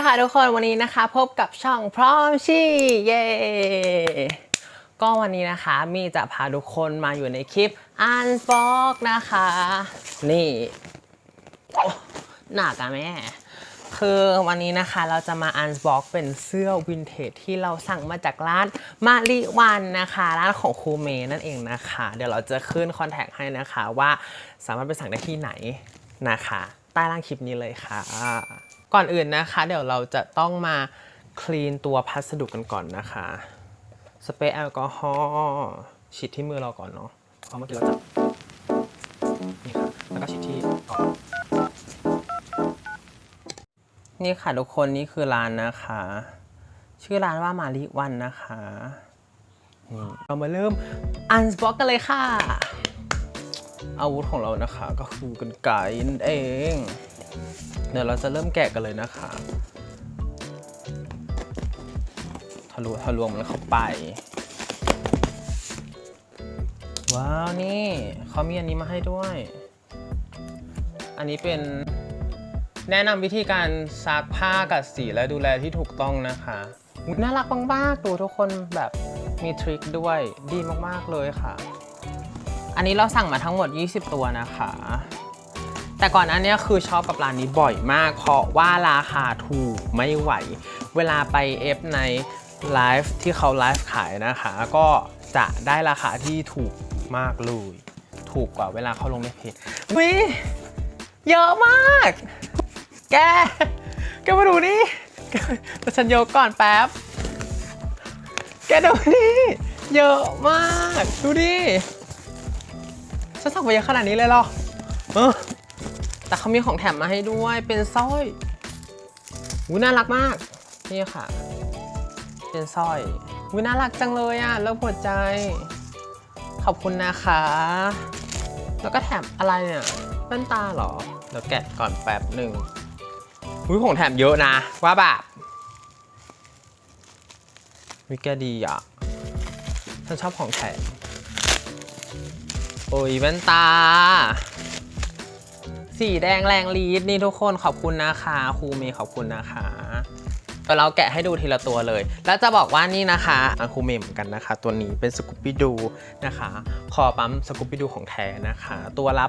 ดีค่ะทุกคนวันนี้นะคะพบกับช่องพร้อมชี่เย่ก็วันนี้นะคะมีจะพาทุกคนมาอยู่ในคลิปอันฟอกนะคะ นี่หนักอะแม่ คือวันนี้นะคะเราจะมาอันบ็อกเป็นเสื้อวินเทจที่เราสั่งมาจากร้านมาริวันนะคะร้านของครูเมย์นั่นเองนะคะ เดี๋ยวเราจะขึ้นคอนแทคให้นะคะว่าสามารถไปสั่งได้ที่ไหนนะคะ ใต้ล่างคลิปนี้เลยค่ะ ก่อนอื่นนะคะ เดี๋ยวเราจะต้องมาคลีนตัวพัสดุกันก่อนนะคะ สเปรย์แอลกอฮอล์ฉีดที่มือเราก่อนเนาะเพราะเมื่อกี้เราจับนี่ค่ะแล้วก็ฉีดที่ก่อนนี่ค่ะทุกคนนี่คือร้านนะคะ ชื่อร้านว่ามาริวันนะคะนี่เรามาเริ่มอันบ็อกกันเลยค่ะอาวุธของเรานะคะก็คือกันไก่นั่นเอง เดี๋ยวเราจะเริ่มแกะกันเลยนะคะทะลุทะลวงมันเข้าไป ว้าว นี่เขามีอันนี้มาให้ด้วย อันนี้เป็นแนะนำวิธีการซักผ้ากัดสีและดูแลที่ถูกต้องนะคะน่ารักมากๆดูทุกคนแบบมีทริคด้วยดีมากๆเลยค่ะ อันนี้เราสั่งมาทั้งหมด 20 ตัวนะคะ แต่ก่อนอันนี้คือชอบกับร้านนี้บ่อยมาก เพราะว่าราคาถูกไม่ไหว เวลาไปเอฟในไลฟ์ที่เขาไลฟ์ขายนะคะ ก็จะได้ราคาที่ถูกมากเลย ถูกกว่าเวลาเขาลงในเพจวิเยอะมาก แก แกมาดูนี่แต่ฉันโยกก่อนแป๊บ แกดูนี่เยอะมาก ดูดิฉันสั่งไปเยอะขนาดนี้เลยเหรอ เออ แต่เขามีของแถมมาให้ด้วยเป็นสร้อยอุ้น่ารักมาก นี่ค่ะ เป็นสร้อยอุ้น่ารักจังเลยอะแล้วหัวใจ ขอบคุณนะคะ แล้วก็แถมอะไรเนี่ยแว่นตาเหรอ เดี๋ยวแกะก่อนแป๊บหนึ่งอุ้ยของแถมเยอะนะ ว่าแบบวิแกดีอะฉันชอบของแถมโอ้ยแว่นตา สีแดงแรงลีดนี่ทุกคนขอบคุณนะคะครูเมย์ขอบคุณนะคะเดี๋ยวเราแกะให้ดูทีละตัวเลย แล้วจะบอกว่านี่นะคะอะครูเมย์เหมือนกันนะคะ ตัวนี้เป็นสกูปปี้ดูนะคะ คอปั๊มสกูปปี้ดูของแท้นะคะ ตัวละ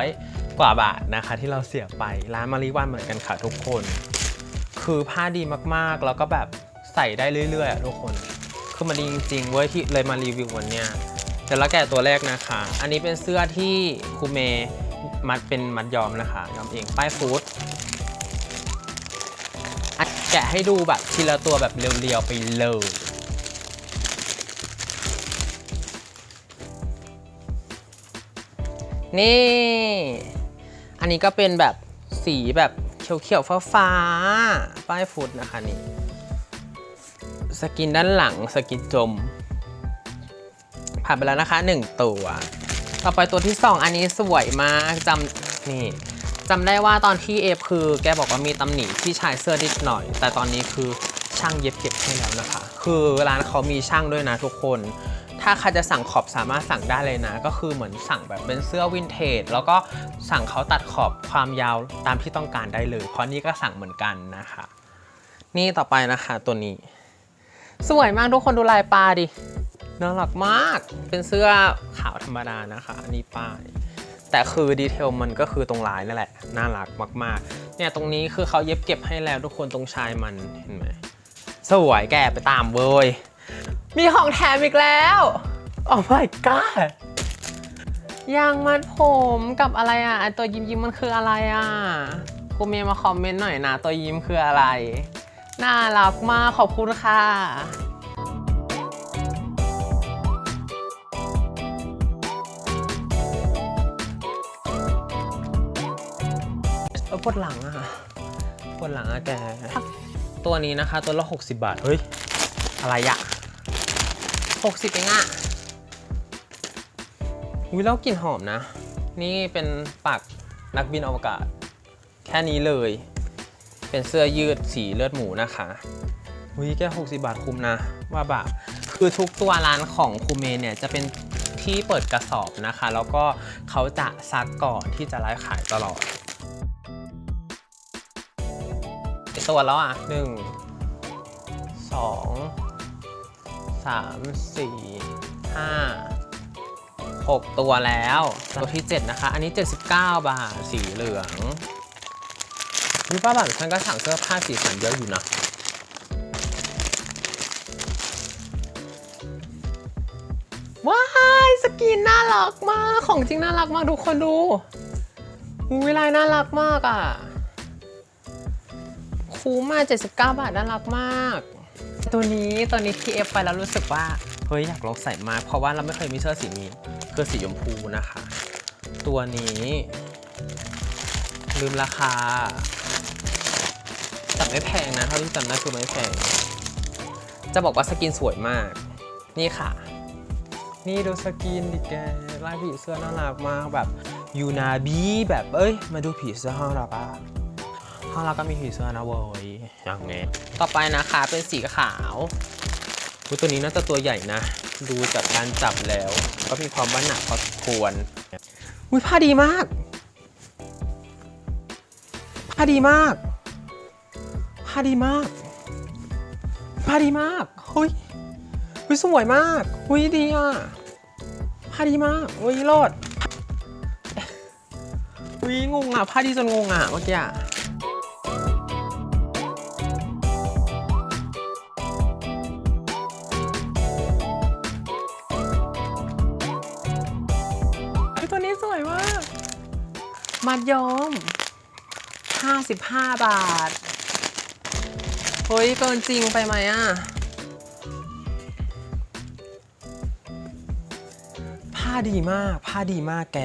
800 กว่าบาทนะคะ ที่เราเสียไป ร้านมาริวันเหมือนกันค่ะทุกคน คือผ้าดีมากๆ แล้วก็แบบใส่ได้เรื่อยๆทุกคน คือมันดีจริงๆเว้ยที่เลยมารีวิววันเนี้ยเดี๋ยวเราแกะตัวแรกนะคะ อันนี้เป็นเสื้อที่ครูเมย์ มัดเป็นมัดยอมนะคะยอมเองป้ายฟูดอะแกะให้ดูแบบทีละตัวแบบเรียวๆไปเลยนี่ อันนี้ก็เป็นแบบสีแบบเขียวๆฟ้าๆป้ายฟูดนะคะนี่ สกินด้านหลังสกินจม ผ่านไปแล้วนะคะ 1 ตัว ต่อไปตัวที่ 2 อันนี้สวยมากจำนี่จำได้ว่าตอนที่เอฟคือ แกบอกว่ามีตำหนิที่ชายเสื้อนิดหน่อย แต่ตอนนี้คือช่างเย็บเก็บให้แล้วนะคะ คือร้านเขามีช่างด้วยนะทุกคน ถ้าใครจะสั่งขอบสามารถสั่งได้เลยนะ ก็คือเหมือนสั่งแบบเป็นเสื้อวินเทจ แล้วก็สั่งเขาตัดขอบความยาวตามที่ต้องการได้เลย เพราะนี่ก็สั่งเหมือนกันนะคะ นี่ต่อไปนะคะตัวนี้ สวยมากทุกคนดูลายปลาดิ น่ารักมาก เป็นเสื้อขาวธรรมดานะคะ อันนี้ป้าย แต่คือดีเทลมันก็คือตรงลายนั่นแหละ น่ารักมากๆ เนี่ยตรงนี้คือเขาเย็บเก็บให้แล้วทุกคนตรงชายมัน เห็นไหม สวยแกไปตามเว้ย มีของแถมอีกแล้ว โอ้ my god ยางมัดผมกับอะไรอะตัวยิ้มยิ้มมันคืออะไรอะครูเมย์มาคอมเมนต์หน่อยนะ ตัวยิ้มคืออะไร น่ารักมากขอบคุณค่ะ วดหลังอะปวดหลังอะแกตัวนี้นะคะตัวละ 60 บาท เฮ้ย อะไรอะ60เองอะอุ้ยแล้วกลิ่นหอมนะ นี่เป็นปากนักบินอวกาศ แค่นี้เลย เป็นเสื้อยืดสีเลือดหมูนะคะอุ้ยแค่60 บาทคุ้มนะ ว่าแบบคือทุกตัวร้านของคูเมเนี่ยจะเป็นที่เปิดกระสอบนะคะ แล้วก็เขาจะซักก่อนที่จะไลฟ์ขายตลอด ตัวแล้วอะหนึ่งสองสามสี่ห้าหกตัวแล้ว ตัวที่ 7 นะคะ อันนี้ 79 บาทสีเหลืองนี่ป้าแบบฉันก็สั่งเสื้อผ้าสีสันเยอะอยู่นะว้ายสกินน่ารักมาก ของจริงน่ารักมากทุกคนดูอุ้ยลายน่ารักมากอะ คุ้มมาก79 บาทน่ารักมาก ตัวนี้ตัวนี้ทีเอฟไปแล้วรู้สึกว่า เฮ้ย อยากลองใส่มากเพราะว่าเราไม่เคยมีเสื้อสีนี้ คือสีชมพูนะคะ ตัวนี้ ลืมราคาแต่ไม่แพงนะเท่าที่จำได้คือไม่แพง จะบอกว่าสกินสวยมาก นี่ค่ะ นี่ดูสกินดิแกลายผีเสื้อน่ารักมากแบบยูนาบีแบบเอ้ย มาดูผีเสื้อห้องเราปะ ห้องเราก็มีผีเสื้อนะเว้ยอย่างเงี้ยต่อไปนะคะเป็นสีขาวอุ๊ยตัวนี้น่าจะตัวใหญ่นะ ดูจากการจับแล้ว ก็มีความว่าหนักพอสมควรอุ้ยผ้าดีมาก ผ้าดีมาก ผ้าดีมาก ผ้าดีมากเฮ้ยวิสวยมากวิดีอะ ผ้าดีมากวิโลดวิงงอะผ้าดีจนงงอะเมื่อกี้ มัดย้อม 55 บาท เฮ้ย เกินจริงไปไหมอะผ้าดีมากผ้าดีมากแก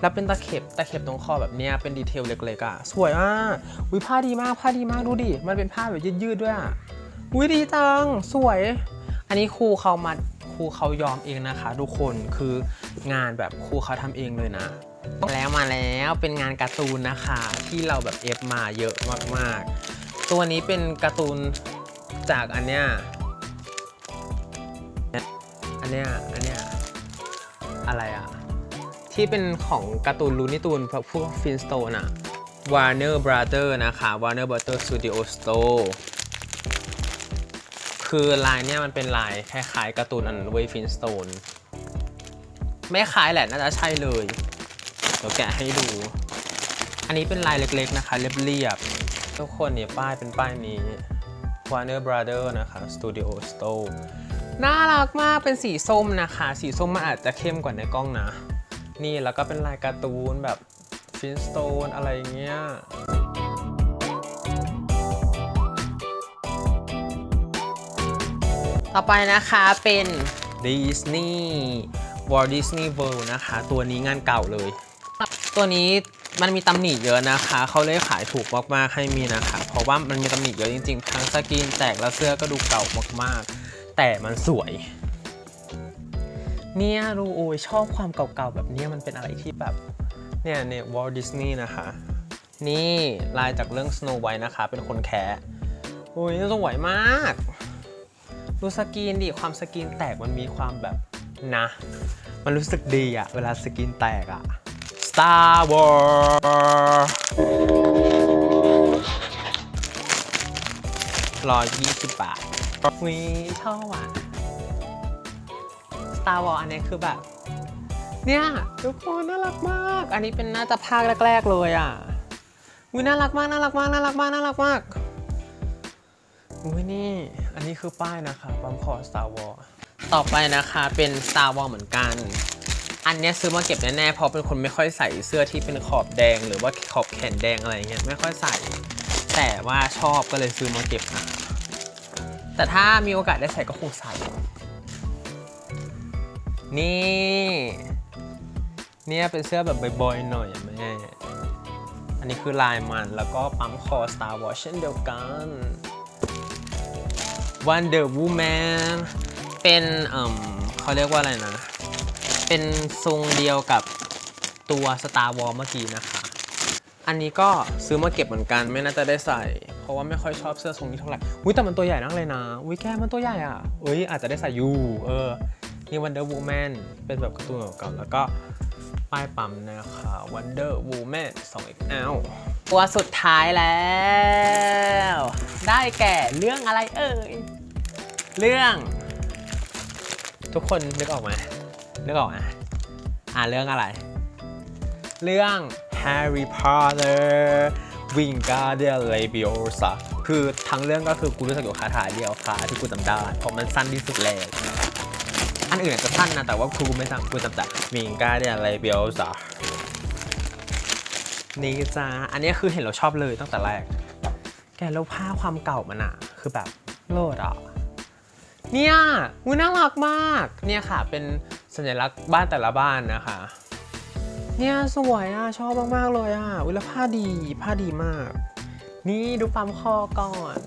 แล้วเป็นตะเข็บตะเข็บตรงคอแบบเนี้ยเป็นดีเทลเล็กๆอะ สวยมากวิผ้าดีมากผ้าดีมากดูดิ มันเป็นผ้าแบบยืดๆด้วยอะวิดีจัง สวย อันนี้ครูเขามาค รูเขายอมเองนะคะ ทุกคนคืองานแบบครูเขาทำเองเลยนะ แล้วมาแล้วเป็นงานการ์ตูนนะคะ ที่เราแบบเอฟมาเยอะมากๆ ตัวนี้เป็นการ์ตูนจากอันเนี้ยอันเนี้ยอันเนี้ยอะไรอะที่เป็นของการ์ตูนลูนี่ตูนพวกฟินสโตนอะ Warner Brother นะคะ Warner Brother Studio Store คือลายเนี่ยมันเป็นลายคล้ายๆการ์ตูนอันเวฟินสโตนไม่คล้ายแหละน่าจะใช่เลยเดี๋ยวแกะให้ดู อันนี้เป็นลายเล็กๆนะคะ เรียบๆทุกคนเนี่ยป้ายเป็นป้ายนี้ Warner Brother นะคะ Studio Store น่ารักมากเป็นสีส้มนะคะ สีส้มมันอาจจะเข้มกว่าในกล้องนะ นี่แล้วก็เป็นลายการ์ตูนแบบฟินสโตนอะไรเงี้ย ต่อไปนะคะเป็นดิสนีย์ Walt Disney World นะคะ ตัวนี้งานเก่าเลย ตัวนี้มันมีตำหนิเยอะนะคะ เขาเลยขายถูกมากๆให้มีนะคะ เพราะว่ามันมีตำหนิเยอะจริงๆ ทั้งสกรีนแตกแล้วเสื้อก็ดูเก่ามากๆ แต่มันสวย เนี่ยดูโอ้ยชอบความเก่าๆ แบบนี้มันเป็นอะไรที่แบบ เนี่ยเนี่ยวอลดิสนีย์นะคะ นี่ลายจากเรื่อง Snow White นะคะ เป็นคนแคะโอ้ยสวยมาก ดูสกรีนดิความสกรีนแตกมันมีความแบบนะ มันรู้สึกดีอะเวลาสกรีนแตกอะ Star Wars ร้อยยี่สิบบาทวิชอบอะ Star Wars อันนี้คือแบบ เนี่ยทุกคนน่ารักมาก อันนี้เป็นน่าจะภาคแรก ๆ เลยอะวิน่ารักมากน่ารักมากน่ารักมากน่ารักมาก อุ้ยนี่ อันนี้คือป้ายนะคะปั๊มคอ Star Wars ต่อไปนะคะเป็น Star Wars เหมือนกัน อันเนี้ยซื้อมาเก็บแน่ๆเพราะเป็นคนไม่ค่อยใส่เสื้อที่เป็นขอบแดง หรือว่าขอบแขนแดงอะไรเงี้ยไม่ค่อยใส่ แต่ว่าชอบก็เลยซื้อมาเก็บนะแต่ถ้ามีโอกาสได้ใส่ก็คงใส่ นี่ เนี่ยเป็นเสื้อแบบบอยๆหน่อยแม่ อันนี้คือลายมันแล้วก็ปั๊มคอ Star Wars เช่นเดียวกัน Wonder Woman เป็นเอ่มเขาเรียกว่าอะไรนะ เป็นทรงเดียวกับตัว Star Wars เมื่อกี้นะคะ อันนี้ก็ซื้อมาเก็บเหมือนกันไม่น่าจะได้ใส่ เพราะว่าไม่ค่อยชอบเสื้อทรงนี้เท่าไหร่อุ้ยแต่มันตัวใหญ่นักเลยนะอุ้ยแกมันตัวใหญ่อะเอ้ยอาจจะได้ใส่อยู่เออนี่ Wonder Woman เป็นแบบการ์ตูนเก่าๆแล้วก็ป้ายปั๊มนะคะ Wonder Woman 2XL ตัวสุดท้ายแล้ว ได้แก่เรื่องอะไรเอ่ย เรื่อง ทุกคนนึกออกไหมนึกออกไหมอ่าเรื่องอะไร เรื่อง Harry Potter Wingardium Leviosa คือทั้งเรื่องก็คือกูรู้สึกอยู่คาถาเดียวค่ะที่กูจำได้ เพราะมันสั้นที่สุดแล้วอันอื่นอาจจะสั้นนะ แต่ว่ากูไม่จำกูจำแต่ Wingardium Leviosa นี่จ้าอันนี้คือเห็นเราชอบเลยตั้งแต่แรก แกแล้วผ้าความเก่ามันอะคือแบบโลดอะเนี่ยอุ้ยน่ารักมาก เนี่ยค่ะ เป็นสัญลักษณ์บ้านแต่ละบ้านนะคะ เนี่ยสวยอะชอบมากๆเลยอะอุ้ยแล้วผ้าดีผ้าดีมาก นี่ดูปั๊มคอก่อน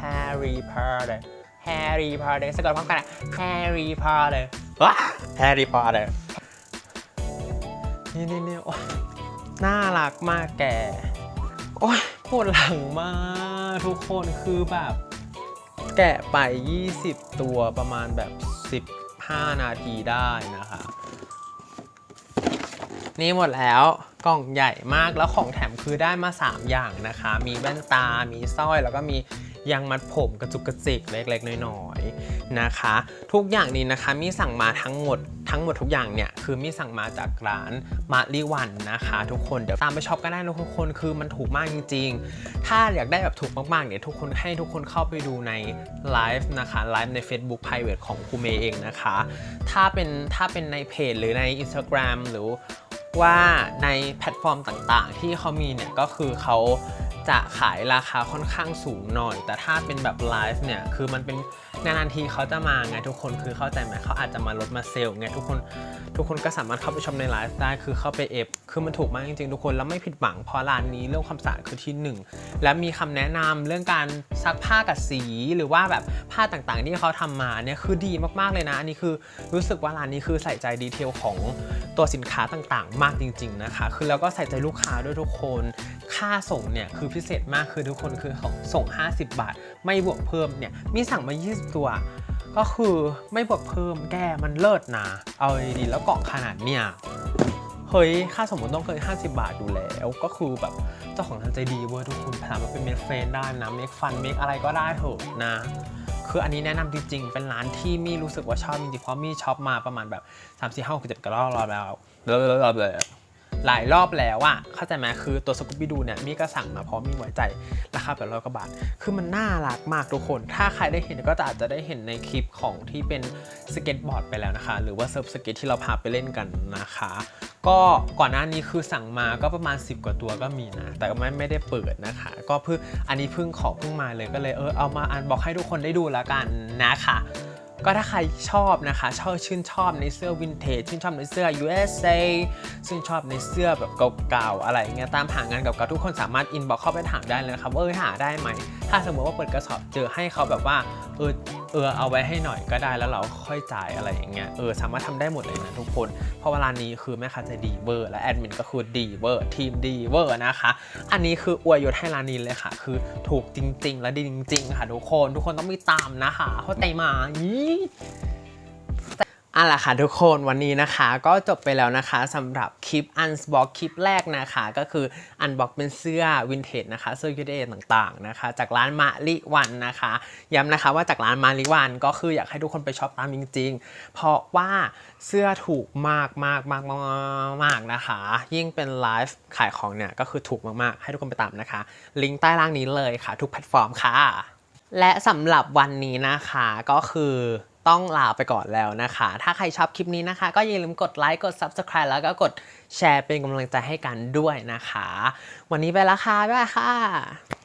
Harry Potter Harry Potter สะกดพร้อมกันอะ Harry Potter ว้า Harry Potter นี่นี่นี่ น่ารักมากแก โอ้ยปวดหลังมากทุกคนคือแบบ แกะไป 20 ตัวประมาณแบบ 15 นาทีได้นะคะ นี่หมดแล้วกล่องใหญ่มากแล้วของแถมคือได้มา 3 อย่างนะคะ มีแว่นตา มีสร้อยแล้วก็มี ยางมัดผมกระจุกกระจิกเล็กๆน้อยๆนะคะ ทุกอย่างนี้นะคะมีสั่งมาทั้งหมดทั้งหมดทุกอย่างเนี่ยคือมีสั่งมาจากร้านมาริวันนะคะ ทุกคนเดี๋ยวตามไปช็อปกันได้นะทุกคนคือมันถูกมากจริง ๆ ถ้าอยากได้แบบถูกมากๆเนี่ยทุกคนให้ทุกคนเข้าไปดูในไลฟ์นะคะไลฟ์ใน Facebook Private ของครูเมย์เองนะคะ ถ้าเป็นถ้าเป็นในเพจหรือใน Instagram หรือว่าในแพลตฟอร์มต่างๆ ที่เขามีเนี่ยก็คือเขา จะขายราคาค่อนข้างสูงหน่อย แต่ถ้าเป็นแบบไลฟ์เนี่ย คือมันเป็นนานๆทีเขาจะมาไงทุกคนคือเข้าใจไหมเขาอาจจะมาลดมาเซลล์ไงทุกคนทุกคนก็สามารถเข้าไปชมในไลฟ์ได้คือเข้าไปเอฟคือมันถูกมากจริงๆทุกคนแล้วไม่ผิดหวังเพราะร้านนี้เรื่องความสะอาดคือที่หนึ่งและมีคำแนะนำเรื่องการซักผ้ากับสีหรือว่าแบบผ้าต่างๆ ที่เขาทำมาเนี่ยคือดีมากๆเลยนะอันนี้คือรู้สึกว่าร้านนี้คือใส่ใจดีเทลของตัวสินค้าต่างๆ มากจริง ๆนะคะ คือแล้วก็ใส่ใจลูกค้าด้วยทุกคน ค่าส่งเนี่ยคือพิเศษมากคือทุกคนคือเขาส่ง 50 บาท ไม่บวกเพิ่มเนี่ยมีสั่งมา 20 ตัว ก็คือไม่บวกเพิ่มแกมันเลิศนะ เอาดีๆแล้วกล่องขนาดเนี่ยเฮ้ย ค่าสมมติต้องเคย 50 บาทอยู่แล้ว ก็คือแบบเจ้าของทางใจดีเว้ยทุกคนสามารถเป็นเมคเฟรนได้นะ เมคฟัน เมคอะไรก็ได้เถอะนะ คืออันนี้แนะนำจริงๆ เป็นร้านที่มี่รู้สึกว่าชอบจริงๆ เพราะมี่ช็อปมาประมาณแบบ 3 4 5 6 7กรอบแล้วแล้วแล้วเลย หลายรอบแล้วอะเข้าใจไหมคือตัวสกูปปี้ดูเนี่ยมีก็สั่งมาพราะมี่ไว้ใจราคาแบบร้อยกว่าบาท คือมันน่ารักมากทุกคน ถ้าใครได้เห็นก็จะอาจจะได้เห็นในคลิปของที่เป็นสเก็ตบอร์ดไปแล้วนะคะ หรือว่าเซิร์ฟสเก็ตที่เราพาไปเล่นกันนะคะ ก็ก่อนหน้านี้คือสั่งมาก็ประมาณ 10 กว่าตัวก็มีนะ แต่ก็ไม่ไม่ได้เปิดนะคะ ก็เพิ่งอันนี้เพิ่งขอเพิ่งมาเลยก็เลยเออเอามาอันบอกให้ทุกคนได้ดูแล้วกันนะคะ ก็ถ้าใครชอบนะคะ ชอบชื่นชอบในเสื้อวินเทจชื่นชอบในเสื้อ USA ชื่นชอบในเสื้อแบบเก่าๆอะไรเงี้ยตามหางานเก่าๆทุกคนสามารถอินบ็อกเข้าไปถามได้เลยนะครับว่าเออหาได้ไหม ถ้าสมมติว่าเปิดกระสอบเจอให้เขาแบบว่าเออเออเอาไว้ให้หน่อยก็ได้แล้วเราค่อยจ่ายอะไรอย่างเงี้ยเออสามารถทำได้หมดเลยนะทุกคน เพราะเวลานี้คือแม่ค้าจะดีเวอร์และแอดมินก็คือดีเวอร์ทีมดีเวอร์นะคะ อันนี้คืออวยยศให้ร้านนี้เลยค่ะ คือถูกจริง ๆ และดีจริง ๆ ค่ะทุกคน ทุกคนต้องมีตามนะคะเข้าใจไหมายี่ อาล่ะค่ะทุกคนวันนี้นะคะก็จบไปแล้วนะคะสำหรับคลิป Unbox คลิปแรกนะคะ ก็คือ Unbox เป็นเสื้อวินเทจนะคะเสื้อยูเดต่างๆนะคะ จากร้านมาริวันนะคะ ย้ำนะคะว่าจากร้านมาริวันก็คืออยากให้ทุกคนไปช็อปตามจริง ๆ เพราะว่าเสื้อถูกมากมากมากมากมากนะคะ ยิ่งเป็นไลฟ์ขายของเนี่ยก็คือถูกมากๆ ให้ทุกคนไปตามนะคะ ลิงก์ใต้ล่างนี้เลยค่ะ ทุกแพลตฟอร์มค่ะ และสำหรับวันนี้นะคะก็คือ ต้องลาไปก่อนแล้วนะคะ ถ้าใครชอบคลิปนี้นะคะ ก็อย่าลืมกดไลค์กด Subscribe แล้วก็กดแชร์เป็นกำลังใจให้กันด้วยนะคะ วันนี้ไปแล้วค่ะบ๊ายบายค่ะ